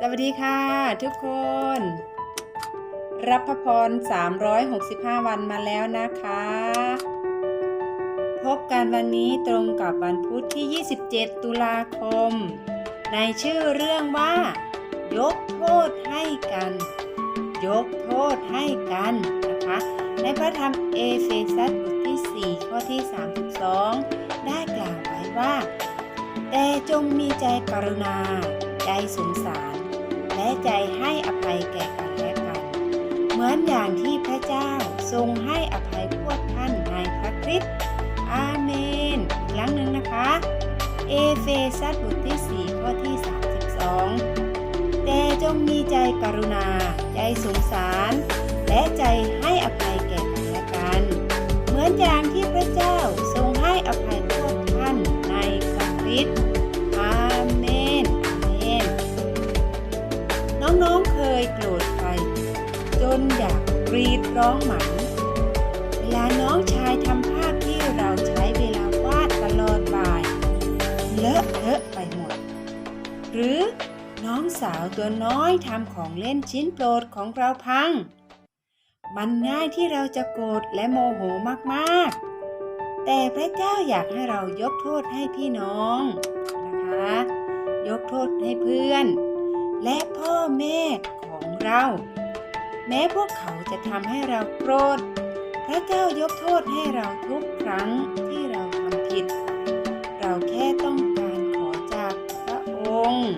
สวัสดีค่ะ ทุกคน รับพระพร 365 วันมาแล้วนะคะ พบกันวันนี้ตรงกับวันพุธที่ 27 ตุลาคม ในชื่อเรื่องว่า ยกโทษให้กัน ยกโทษให้กันนะคะ ในพระธรรมเอเฟซัสบทที่ 4 ข้อที่ 32 ได้กล่าวไว้ว่า แต่จงมีใจกรุณาใจสงสาร และใจให้อภัยแก่กันและกัน เหมือนอย่างที่พระเจ้าทรงให้อภัยพวกท่านในพระคริสต์อาเมน อีกครั้งหนึ่งนะคะ เอเฟซัสบทที่4ข้อที่ 32 แต่จงมีใจกรุณา ใจสงสาร และใจให้อภัยแก่กันและกัน เหมือนอย่างที่พระเจ้าทรงให้อภัยพวกท่านในพระคริสต์ นอยากกรีดร้องหมันเวลาน้องชายทำภาพที่เราใช้เวลาวาดตลอดบ่าย เลอะเทอะไปหมด หรือน้องสาวตัวน้อยทำของเล่นชิ้นโปรดของเราพัง มันง่ายที่เราจะโกรธและโมโหมากๆ แต่พระเจ้าอยากให้เรายกโทษให้พี่น้องนะคะ ยกโทษให้เพื่อน และพ่อแม่ของเรา แม้พวกเขาจะทำให้เราโกรธ พระเจ้ายกโทษให้เราทุกครั้งที่เราทำผิด เราแค่ต้องการขอจากพระองค์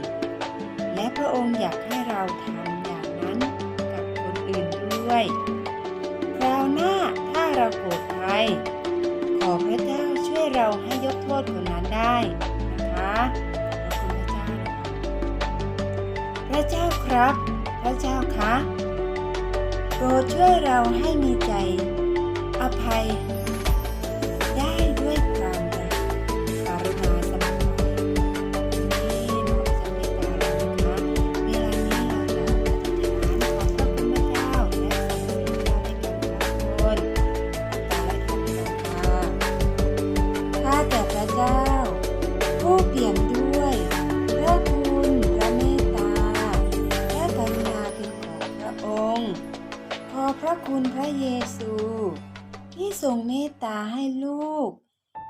และพระองค์อยากให้เราทำอย่างนั้นกับคนอื่นด้วย คราวหน้าถ้าเราโกรธใคร ขอพระเจ้าช่วยเราให้ยกโทษคนนั้นได้นะคะขอบคุณพระเจ้านะคะพระเจ้าครับ พระเจ้าคะ โปรดช่วยเราให้มีใจ อภัย ระคุณพระเยซู ที่ทรงเมตตาให้ลูก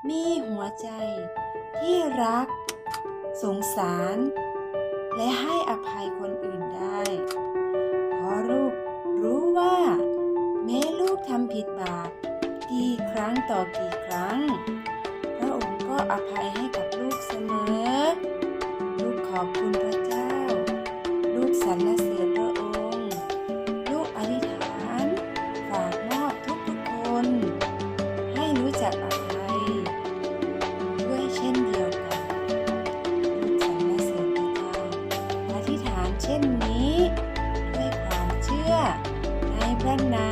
มีหัวใจ ที่รัก สงสาร และให้อภัยคนอื่นได้ เพราะลูกรู้ว่า แม้ลูกทำผิดบาปกี่ครั้งต่อกี่ครั้ง พระองค์ก็อภัยให้กับลูกเสมอ ลูกขอบคุณพระเจ้า ลูกสรรเสริ Magandang na!